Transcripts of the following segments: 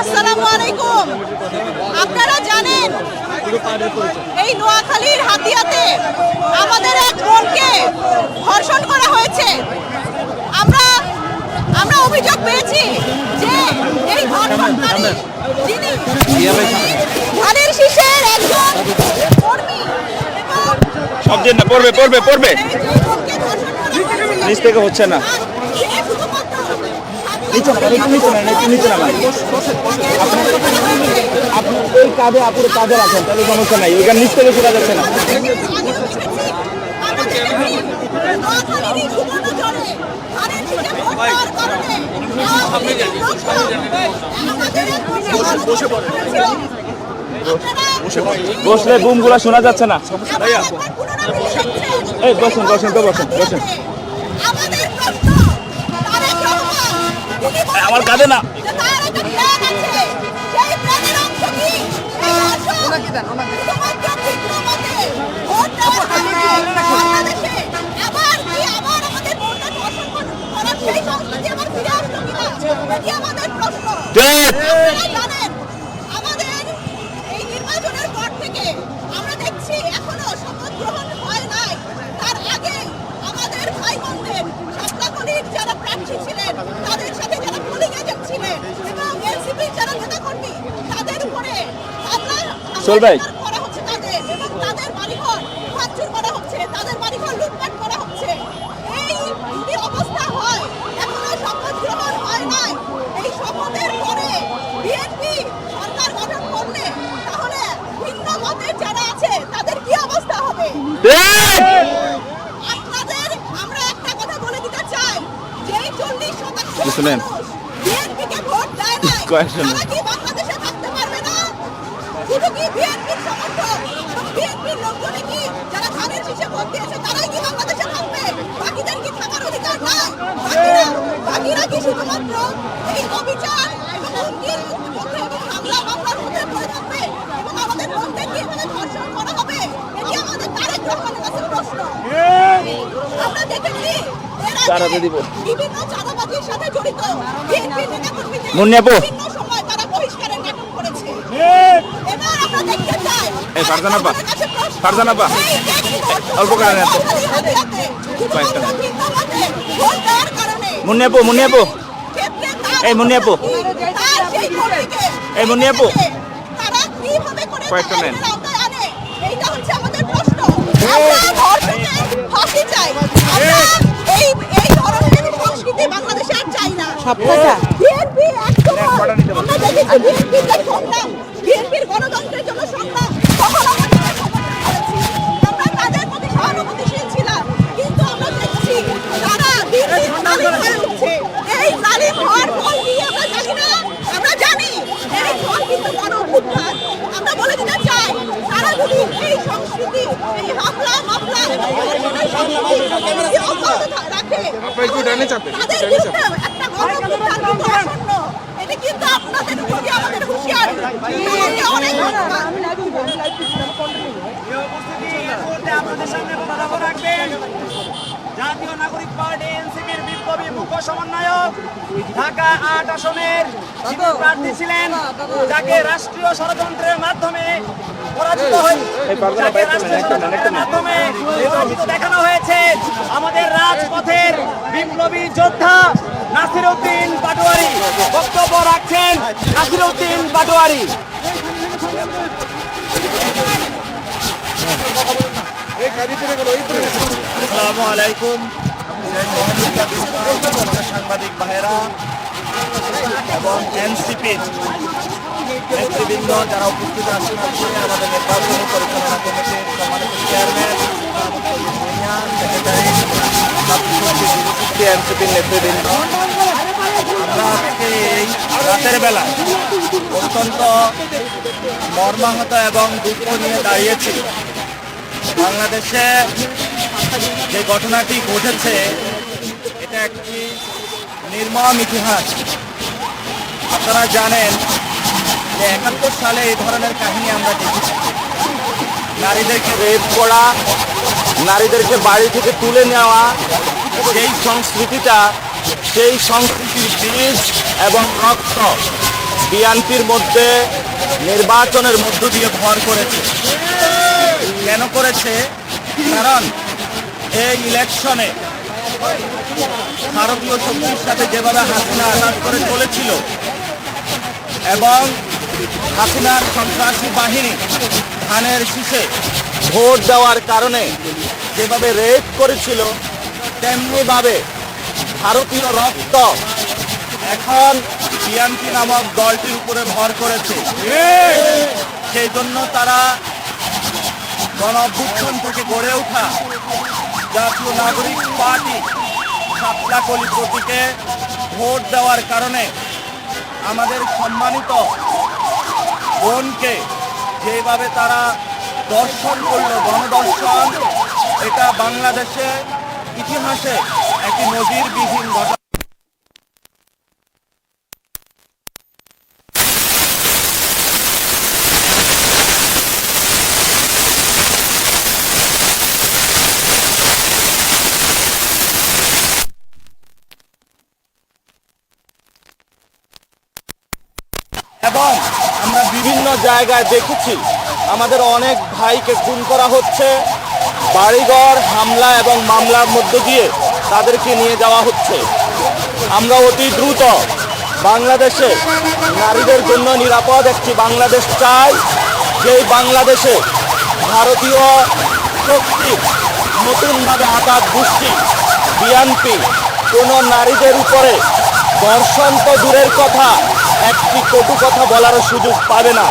আসসালামু আলাইকুম। আপনারা জানেন এই নোয়াখালীর হাতিয়াতে আমাদের এক বোনকে ধর্ষণ করা হয়েছে। আমরা আমরা অভিযোগ পেয়েছি যে এই ধর্ষণকারী যিনি ধানের শীষের একজন কর্মী সব পড়বে পড়বে পড়বে। নিচ থেকে হচ্ছে না। নিচে না একটু আপনি ওই রাখেন তাহলে সমস্যা নাই ওইখানে নিচ থেকে শোনা যাচ্ছে না বসলে বুমগুলা শোনা যাচ্ছে না এই বসুন বসুন তো বসুন বসুন আমার কাঁধে না। সোহেল ভাই। করা হচ্ছে তাদের এবং তাদের বাড়িঘর ভাঙচুর করা হচ্ছে তাদের বাড়িঘর লুটপাট করা হচ্ছে এই যদি অবস্থা হয় এখনও শপথ গ্রহণ হয় নাই এই শপথের পরে বিএনপি সরকার গঠন করলে তাহলে ভিন্ন মতের যারা আছে তাদের কি অবস্থা হবে আপনাদের আমরা একটা কথা বলে দিতে চাই যে এই চল্লিশ শতাংশ শুনেন। বিএনপিকে ভোট দেয় নাই কয়েকজন। তারা কি বাংলাদেশে থাকতে পারবে না শুধু কি বিএনপির সমর্থক বিএনপির লোকজনে কি যারা ধানের শীষে ভোট দিয়েছে তারাই কি বাংলাদেশে থাকবে বাকিদের কি থাকার অধিকার নাই বাকিরা বাকিরা কি শুধুমাত্র এই অবিচার হুমকির মধ্যে এবং হামলা মামলার মধ্যে পড়ে থাকবে। এবং আমাদের মধ্যে কি ধর্ষণ করা হবে এটি আমাদের তারেক রহমানের কাছে প্রশ্ন। আমরা দেখেছি এর আগে বিভিন্ন চাঁদাবাজির সাথে জড়িত বিএনপি নেতাকর্মীদের মুন্নি আপু। বিভিন্ন সময় তারা বহিষ্কারের নাটক করেছে। এবার আমরা দেখতে চাই এই ফারজানা আপা, আমাদের কাছে প্রশ্ন, ফারজানা আপা, এই যে কি ধর্ষণ অল্প কারণে মুন্নি আপু, মুন্নি আপু। এই মুন্নি আপু। তার সেই কর্মীকে এই মুন্নি আপু। তারা কীভাবে করে কয়েকটা নেন। আমাদের প্রশ্ন আমরা ধর্ষণে একটা গণ অভ্যুত্থান কিন্তু আসন্ন কিন্তু আপনাদের প্রতি আমাদের হুঁশিয়ারি অনেক আপনাদের সামনে বক্তব্য রাখবেন। জাতীয় নাগরিক পার্টি এনসিপির বিপ্লবী মুখ্য সমন্বয়ক ঢাকা আট আসনের প্রার্থী ছিলেন যাকে রাষ্ট্রীয় ষড়যন্ত্রের মাধ্যমে পরাজিত হয়ে যাকে রাষ্ট্রীয় ষড়যন্ত্রের মাধ্যমে নির্বাচিত দেখানো হয়েছে আমাদের রাজপথের বিপ্লবী যোদ্ধা নাসির উদ্দিন পাটোয়ারি। বক্তব্য রাখছেন নাসির উদ্দিন পাটোয়ারি। আলাইকুম। সাংবাদিক ভাইরা এবং এনসিপির নেতৃবৃন্দ যারা উপস্থিত আছেন আমাদের পরিচালনা কমিটির চেয়ারম্যান রাতের বেলা অত্যন্ত মর্মাহত এবং দুঃখ নিয়ে দাঁড়িয়েছি। বাংলাদেশে যে ঘটনাটি ঘটেছে, এটা একটি নির্মম ইতিহাস। আপনারা জানেন যে একাত্তর সালে এই ধরনের কাহিনী আমরা দেখেছি। নারীদেরকে রেপ করা, নারীদেরকে বাড়ি থেকে তুলে নেওয়া, সেই সংস্কৃতিটা, সেই সংস্কৃতির বীজ এবং রক্ত বিএনপির মধ্যে, নির্বাচনের মধ্য দিয়ে ভর করেছে। কেন করেছে? কারণ এই ইলেকশনে ভারতীয় শক্তির সাথে যেভাবে হাসিনা আঘাত করে চলেছিল এবং হাসিনার সন্ত্রাসী বাহিনী ধানের শীষে ভোট দেওয়ার কারণে যেভাবে রেপ করেছিল তেমনিভাবে ভারতীয় রক্ত এখন বিএনপি নামক দলটির উপরে ভর করেছে। সেই জন্য তারা গণ অভ্যুত্থান থেকে গড়ে ওঠা জাতীয় নাগরিক পার্টি সাতলাকলি প্রতীকে ভোট দেওয়ার কারণে আমাদের সম্মানিত বোনকে যেভাবে তারা দর্শন করল, গণদর্শন, এটা বাংলাদেশে ইতিহাসে একটি নজিরবিহীন ঘটনা এবং আমরা বিভিন্ন জায়গায় দেখেছি। আমাদের অনেক ভাইকে খুন করা হচ্ছে। বাড়িঘর, হামলা এবং মামলার মধ্য দিয়ে তাদেরকে নিয়ে যাওয়া হচ্ছে। আমরা অতি দ্রুত বাংলাদেশে নারীদের জন্য নিরাপদ একটি বাংলাদেশ চাই। যেই বাংলাদেশে ভারতীয় শক্তি নতুনভাবে আঘাত গোষ্ঠী বিএনপি, কোনো নারীদের উপরে দর্শন তো দূরের কথা একটি কটু কথা বলারও সুযোগ পাবে না।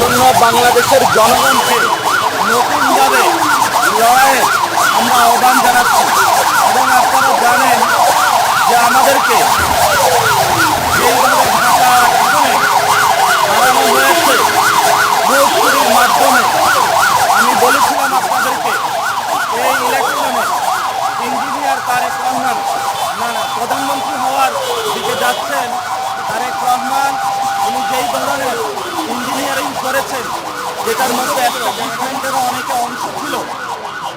জন্য বাংলাদেশের জনগণকে নতুনভাবে লড়াইয়ের আমরা আহ্বান জানাচ্ছি। এবং আপনারা জানেন যে আমাদেরকে মাধ্যমে, আমি আপনাদেরকে, এই ইঞ্জিনিয়ার প্রধানমন্ত্রী হওয়ার দিকে যাচ্ছেন তারেক রহমান, উনি যেই ধরনের ইঞ্জিনিয়ারিং করেছেন, যেটার মধ্যে এস্টাবলিশমেন্টেরও অনেকে অংশ ছিল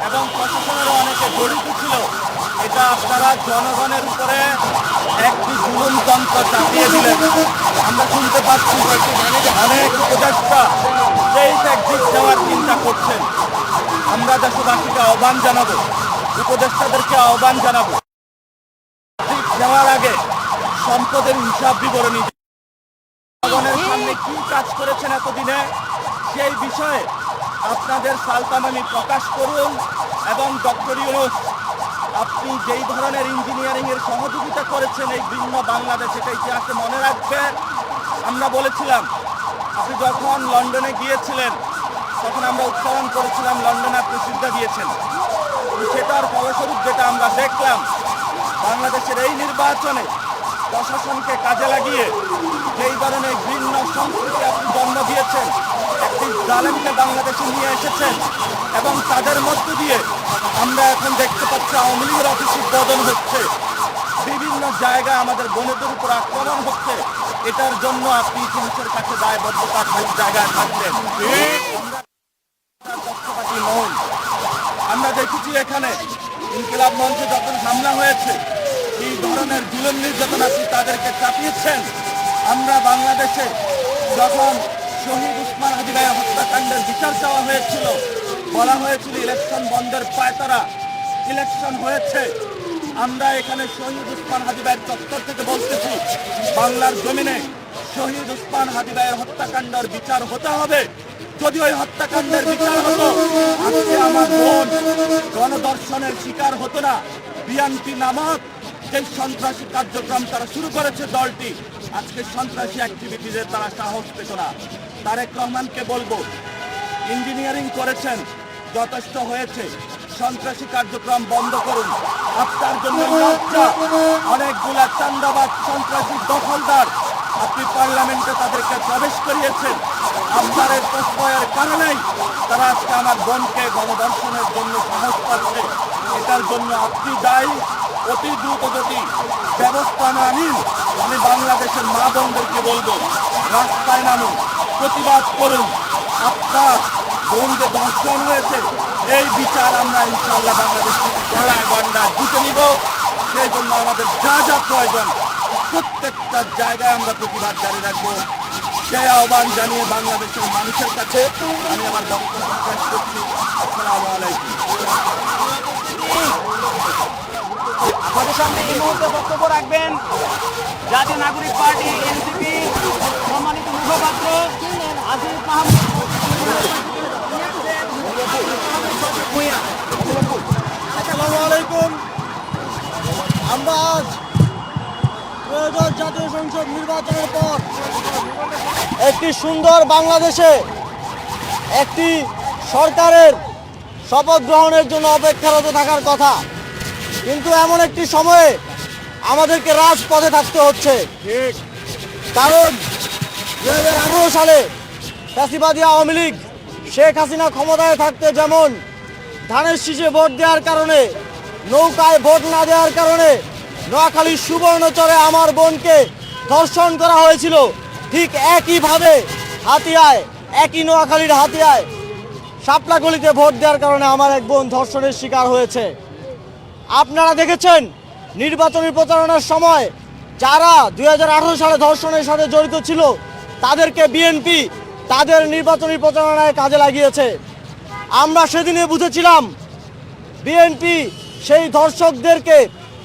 এবং প্রশাসনেরও অনেকে জড়িত ছিল, এটা আপনারা জনগণের উপরে একটি জুলুমতন্ত্র চাপিয়ে দিলেন। আমরা শুনতে পাচ্ছি অনেক উপদেষ্টা সেই ট্যাক্সিক দেওয়ার চিন্তা করছেন। আমরা দেশবাসীকে আহ্বান জানাব, উপদেষ্টাদেরকে আহ্বান জানাব। ঠিক যাওয়ার আগে সম্পদের হিসাব বিবরণী। জনগণের সামনে কি কাজ করেছেন এতদিনে? সেই বিষয়ে আপনাদের সালতামানি প্রকাশ করুন এবং ডক্টর ইউনুস, আপনি যেই ধরনের ইঞ্জিনিয়ারিং এর সহযোগিতা করেছেন এই ভিন্ন বাংলাদেশ এটা ইতিহাসে মনে রাখবেন। আমরা বলেছিলাম, আপনি যখন লন্ডনে গিয়েছিলেন, তখন আমরা উচ্চারণ করেছিলাম, লন্ডনে আপনি সিদ্ধা দিয়েছেন। সেটার ফলস্বরূপ যেটা আমরা দেখলাম, বাংলাদেশের এই নির্বাচনে প্রশাসনকে কাজে লাগিয়ে যেই ধরনের ভিন্ন সংস্কৃতি আপনি জন্ম দিয়েছেন, একটি জালেমকে বাংলাদেশে নিয়ে এসেছেন এবং তাদের মধ্য দিয়ে আমরা এখন দেখতে পাচ্ছি আওয়ামী লীগের অফিস উদ্বোধন হচ্ছে। বিভিন্ন জায়গায় আমাদের বোনেদের উপর আক্রমণ হচ্ছে। এটার জন্য আপনি ইতিহাসের কাছে দায়বদ্ধতার জায়গায় আমরা আমরা দেখেছি এখানে ইনকিলাব মঞ্চে যখন হামলা হয়েছে এই ধরনের জুলুম নির্যাতন আপনি তাদেরকে চাপিয়েছেন। আমরা বাংলাদেশে যখন শহীদ উসমান হাজি হত্যাকাণ্ডের বিচার চাওয়া হয়েছিল, বলা হয়েছিল ইলেকশন বন্ধের পায়তারা, ইলেকশন হয়েছে। আমরা এখানে শহীদ উসমান হাজি ভাইয়ের চত্বর থেকে বলতেছি, বাংলার জমিনে শহীদ উসমান হাজি ভাইয়ের হত্যাকাণ্ডের বিচার হতে হবে। যদি ওই হত্যাকাণ্ডের বিচার হতো, আজকে আমার বোন গণদর্শনের শিকার হতো না। বিএনপি নামক যে সন্ত্রাসী কার্যক্রম তারা শুরু করেছে দলটি। আজকে সন্ত্রাসী অ্যাক্টিভিটিতে তারা সাহস পেত না। তারেক রহমানকে বলব ইঞ্জিনিয়ারিং করেছেন যথেষ্ট হয়েছে। সন্ত্রাসী কার্যক্রম বন্ধ করুন। আপনার জন্য অনেকগুলা চান্দাবাদ সন্ত্রাসী দখলদার। আপনি পার্লামেন্টে তাদেরকে প্রবেশ করিয়েছেন। আপনার এই প্রশ্রয়ের কারণেই তারা আজকে আমার বোনকে গণদর্শনের জন্য সাহস পাচ্ছে। এটার জন্য আপনি দায়ী। অতি দ্রুত যদি ব্যবস্থা না নিন, আমি বাংলাদেশের মা বোনদেরকে বলব, রাস্তায় নামুন, প্রতিবাদ করুন। আপনার বোন যে দর্শন হয়েছে, এই বিচার আমরা ইনশাল্লাহ বাংলাদেশ থেকে গলায় গন্ডা দিতে নিব। সেই জন্য আমাদের যা যা প্রয়োজন, প্রত্যেকটা জায়গায় আমরা প্রতিবাদ জারি রাখব। সেই আহ্বান জানিয়ে বাংলাদেশের মানুষের কাছে আমি আমার বক্তব্য শেষ করছি। আসসালামু আলাইকুম। আপনাদের সামনে এই মুহূর্তে বক্তব্য রাখবেন জাতীয় নাগরিক পার্টি, এনসিপি, সম্মানিত মুখপাত্র আসিফ মাহমুদ। আলাইকুম। আমরা আজ ত্রয়োদশ জাতীয় সংসদ নির্বাচনের পর একটি সুন্দর বাংলাদেশে একটি সরকারের শপথ গ্রহণের জন্য অপেক্ষারত থাকার কথা। কিন্তু এমন একটি সময়ে আমাদেরকে রাজপথে থাকতে হচ্ছে। কারণ দু হাজার আঠারো সালে ফ্যাসিবাদী আওয়ামী লীগ শেখ হাসিনা ক্ষমতায় থাকতে যেমন ধানের শীষে ভোট দেওয়ার কারণে নৌকায় ভোট না দেওয়ার কারণে নোয়াখালীর সুবর্ণচরে আমার বোনকে ধর্ষণ করা হয়েছিল ঠিক একইভাবে হাতিয়ায় একই নোয়াখালীর হাতিয়ায় শাপলাগলিতে ভোট দেওয়ার কারণে আমার এক বোন ধর্ষণের শিকার হয়েছে। আপনারা দেখেছেন নির্বাচনী প্রচারণার সময় যারা দুই হাজার আঠারো সালে ধর্ষণের সাথে জড়িত ছিল, তাদেরকে বিএনপি তাদের নির্বাচনী প্রচারণায় কাজে লাগিয়েছে। আমরা সেদিনে বুঝেছিলাম, বিএনপি সেই ধর্ষকদেরকে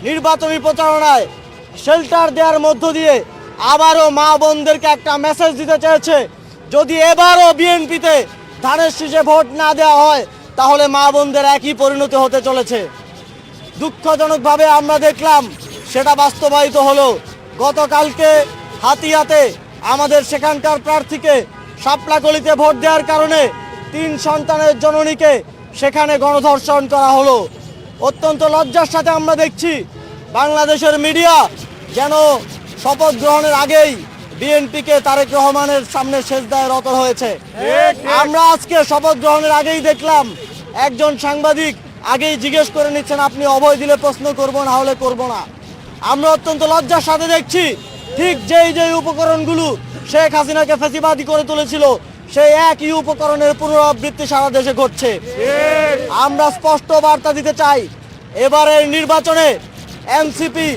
নির্বাচনী প্রচারণায় শেল্টার দেওয়ার মধ্য দিয়ে আবারও মা বোনদেরকে একটা মেসেজ দিতে চেয়েছে, যদি এবারও বিএনপিতে ধানের শীষে ভোট না দেওয়া হয়, তাহলে মা বোনদের একই পরিণতি হতে চলেছে। দুঃখজনকভাবে আমরা দেখলাম সেটা বাস্তবায়িত হলো। গতকালকে হাতিয়াতে আমাদের সেখানকার প্রার্থীকে শাপলাকলিতে ভোট দেওয়ার কারণে তিন সন্তানের জননীকে সেখানে গণধর্ষণ করা হলো। অত্যন্ত লজ্জার সাথে আমরা দেখছি বাংলাদেশের মিডিয়া যেন শপথ গ্রহণের আগেই বিএনপিকে তারেক রহমানের সামনে শেষদায় রত হয়েছে। আমরা আজকে শপথ গ্রহণের আগেই দেখলাম একজন সাংবাদিক আগেই জিজ্ঞেস করে নিচ্ছেন, আপনি অভয় দিলে প্রশ্ন করব, না হলে করব না। আমরা অত্যন্ত লজ্জার সাথে দেখছি, ঠিক যেই যেই উপকরণগুলো শেখ হাসিনাকে ফেসিবাদী করে তুলেছিল, সেই একই উপকরণের পুনরাবৃত্তি সারা দেশে ঘটছে। আমরা স্পষ্ট বার্তা দিতে চাই এবারের নির্বাচনে এনসিপি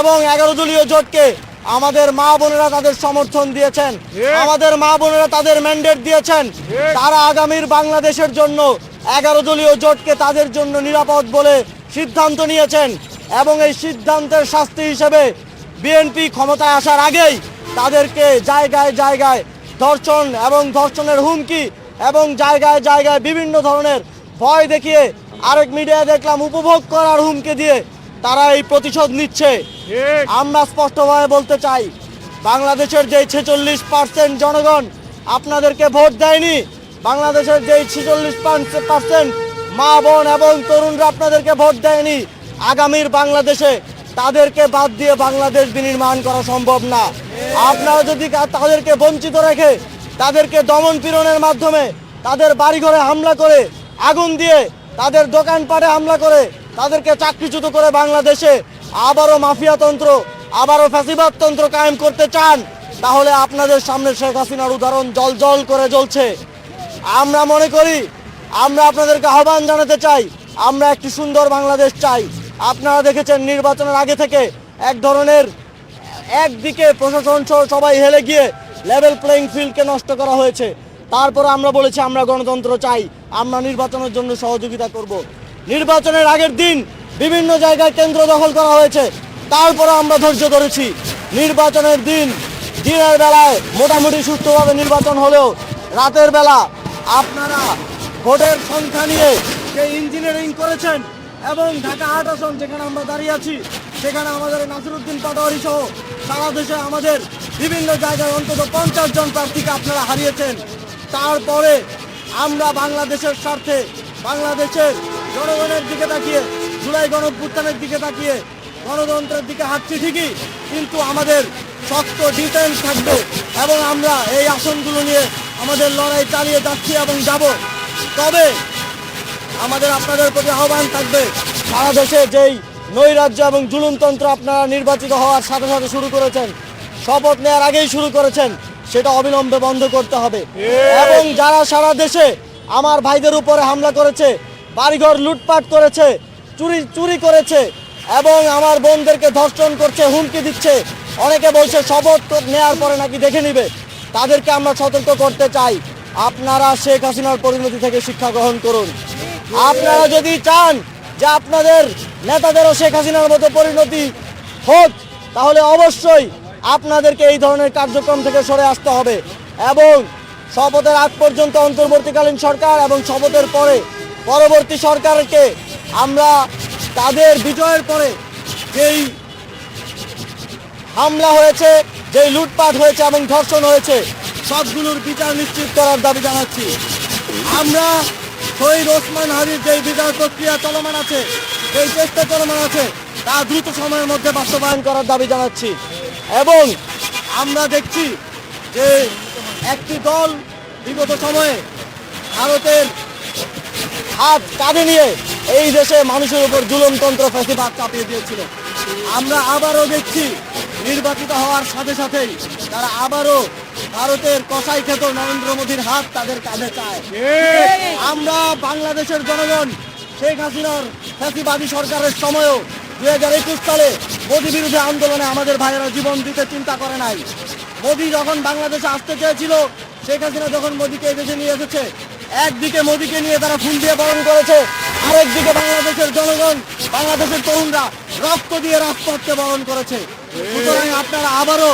এবং এগারো দলীয় জোটকে আমাদের মা বোনেরা তাদের সমর্থন দিয়েছেন। আমাদের মা বোনেরা তাদের ম্যান্ডেট দিয়েছেন। তারা আগামীর বাংলাদেশের জন্য এগারো দলীয় জোটকে তাদের জন্য নিরাপদ বলে সিদ্ধান্ত নিয়েছেন এবং এই সিদ্ধান্তের শাস্তি হিসেবে বিএনপি ক্ষমতায় আসার আগেই তাদেরকে জায়গায় জায়গায় ধর্ষণ এবং ধর্ষণের হুমকি এবং জায়গায় জায়গায় বিভিন্ন ধরনের ভয় দেখিয়ে আরেক মিডিয়া দেখলাম উপভোগ করার হুমকি দিয়ে তারা এই প্রতিশোধ নিচ্ছে। আমরা স্পষ্টভাবে বলতে চাই, বাংলাদেশের যে ছেচল্লিশ পার্সেন্ট জনগণ আপনাদেরকে ভোট দেয়নি বাংলাদেশের যেই ছেচল্লিশ পার্সেন্ট মা, বোন এবং তরুণরা আপনাদেরকে ভোট দেয়নি, আগামীর বাংলাদেশে তাদেরকে বাদ দিয়ে বাংলাদেশ বিনির্মাণ করা সম্ভব না। আপনারা যদি তাদেরকে বঞ্চিত রেখে তাদেরকে দমন পীড়নের মাধ্যমে তাদের বাড়িঘরে হামলা করে আগুন দিয়ে তাদের দোকানপাটে হামলা করে তাদেরকে চাকরিচ্যুত করে বাংলাদেশে আবারও মাফিয়াতন্ত্র আবারও ফ্যাসিবাদতন্ত্র কায়েম করতে চান, তাহলে আপনাদের সামনে শেখ হাসিনার উদাহরণ জল জল করে জ্বলছে। আমরা মনে করি, আমরা আপনাদেরকে আহ্বান জানাতে চাই, আমরা একটি সুন্দর বাংলাদেশ চাই। আপনারা দেখেছেন নির্বাচনের আগে থেকে এক ধরনের, একদিকে প্রশাসন সহ সবাই হেলে গিয়ে লেভেল প্লেইং ফিল্ডকে নষ্ট করা হয়েছে। তারপর আমরা বলেছি, আমরা গণতন্ত্র চাই, আমরা নির্বাচনের জন্য সহযোগিতা করব। নির্বাচনের আগের দিন বিভিন্ন জায়গায় কেন্দ্র দখল করা হয়েছে। তারপরে আমরা ধৈর্য ধরেছি। নির্বাচনের দিন দিনের বেলায় মোটামুটি সুস্থভাবে নির্বাচন হলেও রাতের বেলা আপনারা ভোটের সংখ্যা নিয়ে যে ইঞ্জিনিয়ারিং করেছেন এবং ঢাকা আট আসন যেখানে আমরা দাঁড়িয়ে আছি, সেখানে আমাদের নাসিরুদ্দিন পাটোয়ারি সহ সারা দেশে আমাদের বিভিন্ন জায়গায় অন্তত পঞ্চাশ জন প্রার্থীকে আপনারা হারিয়েছেন। তারপরে আমরা বাংলাদেশের স্বার্থে, বাংলাদেশের জনগণের দিকে তাকিয়ে, জুলাই গণপুত্থানের দিকে তাকিয়ে গণতন্ত্রের দিকে হাঁটছি ঠিকই, কিন্তু আমাদের শক্ত ডিফেন্স থাকবে এবং আমরা এই আসনগুলো নিয়ে আমাদের লড়াই চালিয়ে যাচ্ছি এবং যাব। তবে আমাদের আপনাদের প্রতি আহ্বান থাকবে সারা দেশে যেই নৈরাজ্য এবং জুলুমতন্ত্র আপনারা নির্বাচিত হওয়ার সাথে সাথে শুরু করেছেন শপথ নেওয়ার আগেই শুরু করেছেন সেটা অবিলম্বে বন্ধ করতে হবে। এবং যারা সারা দেশে আমার ভাইদের উপরে হামলা করেছে বাড়িঘর লুটপাট করেছে চুরি চুরি করেছে এবং আমার বোনদেরকে ধর্ষণ করছে হুমকি দিচ্ছে অনেকে বলছে শপথ তো নেওয়ার পরে নাকি দেখে নিবে। তাদেরকে আমরা সতর্ক করতে চাই। আপনারা শেখ হাসিনার পরিণতি থেকে শিক্ষা গ্রহণ করুন। আপনারা যদি চান যে আপনাদের নেতাদেরও শেখ হাসিনার মতো পরিণতি হোক, তাহলে অবশ্যই আপনাদেরকে এই ধরনের কার্যক্রম থেকে সরে আসতে হবে এবং শপথের আগ পর্যন্ত অন্তর্বর্তীকালীন সরকার এবং শপথের পরে পরবর্তী সরকারকে আমরা তাদের বিজয়ের পরে যেই হামলা হয়েছে যেই লুটপাট হয়েছে এবং ধর্ষণ হয়েছে, সবগুলোর বিচার নিশ্চিত করার দাবি জানাচ্ছি। আমরা শহীদ ওসমান হাজির যেই বিচার প্রক্রিয়া চলমান আছে, যেই চেষ্টা চলমান আছে, তা দ্রুত সময়ের মধ্যে বাস্তবায়ন করার দাবি জানাচ্ছি। এবং আমরা দেখছি যে একটি দল বিগত সময়ে ভারতের হাত কাঁধে নিয়ে এই দেশে মানুষের উপর জুলমতন্ত্র ফেসিবাদ চাপিয়ে দিয়েছিল। আমরা আবারও দেখছি নির্বাচিত হওয়ার সাথে সাথেই তারা আবারও ভারতের কসাই খেত নরেন্দ্র মোদীর হাত তাদের কাঁধে চায়। আমরা বাংলাদেশের জনগণ শেখ হাসিনার ফ্যাসিবাদী সরকারের সময়ও দুই হাজার একুশ সালে মোদী বিরুদ্ধে আন্দোলনে আমাদের ভাইয়েরা জীবন দিতে চিন্তা করে নাই। মোদী যখন বাংলাদেশে আসতে চেয়েছিল শেখ হাসিনা যখন মোদীকে এই দেশে নিয়ে এসেছে একদিকে মোদীকে নিয়ে তারা ফুল দিয়ে বরণ করেছে আরেকদিকে বাংলাদেশের জনগণ, বাংলাদেশের তরুণরা রক্ত দিয়ে রাজপথকে বরণ করেছে। সুতরাং আপনারা আবারও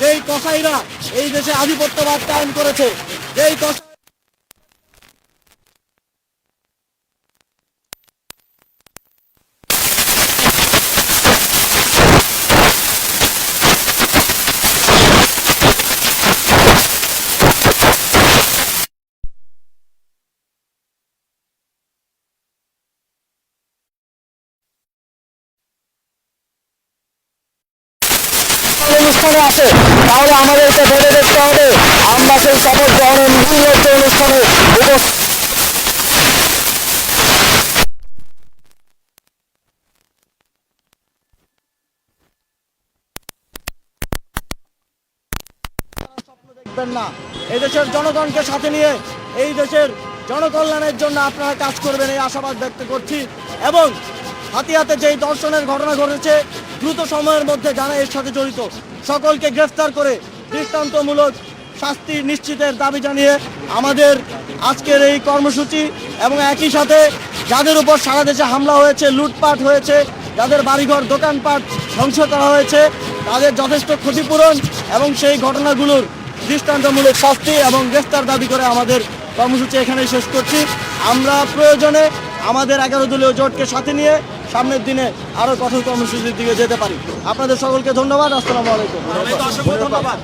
যেই কসাইরা এই দেশে আধিপত্যবাদ কায়েম করেছে, যেই কসাই অনুষ্ঠানে আসে তাহলে আমাদেরকে ভেবে দেখতে হবে। আমরা সেই শপথ গ্রহণের মুহূর্ত অনুষ্ঠানে না। এই দেশের জনগণকে সাথে নিয়ে এই দেশের জনকল্যাণের জন্য আপনারা কাজ করবেন, এই আশাবাদ ব্যক্ত করছি। এবং হাতিয়াতে যেই দর্শনের ঘটনা ঘটেছে, দ্রুত সময়ের মধ্যে যারা এর সাথে জড়িত সকলকে গ্রেফতার করে দৃষ্টান্তমূলক শাস্তি নিশ্চিতের দাবি জানিয়ে আমাদের আজকের এই কর্মসূচি এবং একই সাথে যাদের উপর সারা দেশে হামলা হয়েছে, লুটপাট হয়েছে, যাদের বাড়িঘর, দোকানপাট ধ্বংস করা হয়েছে, তাদের যথেষ্ট ক্ষতিপূরণ এবং সেই ঘটনাগুলোর দৃষ্টান্তমূলক শাস্তি এবং গ্রেফতার দাবি করে আমাদের কর্মসূচি এখানেই শেষ করছি। আমরা প্রয়োজনে আমাদের এগারো দলীয় জোটকে সাথে নিয়ে সামনের দিনে আরও কঠোর কর্মসূচির দিকে যেতে পারি। আপনাদের সকলকে ধন্যবাদ। আসসালামু আলাইকুম। অসংখ্য ধন্যবাদ।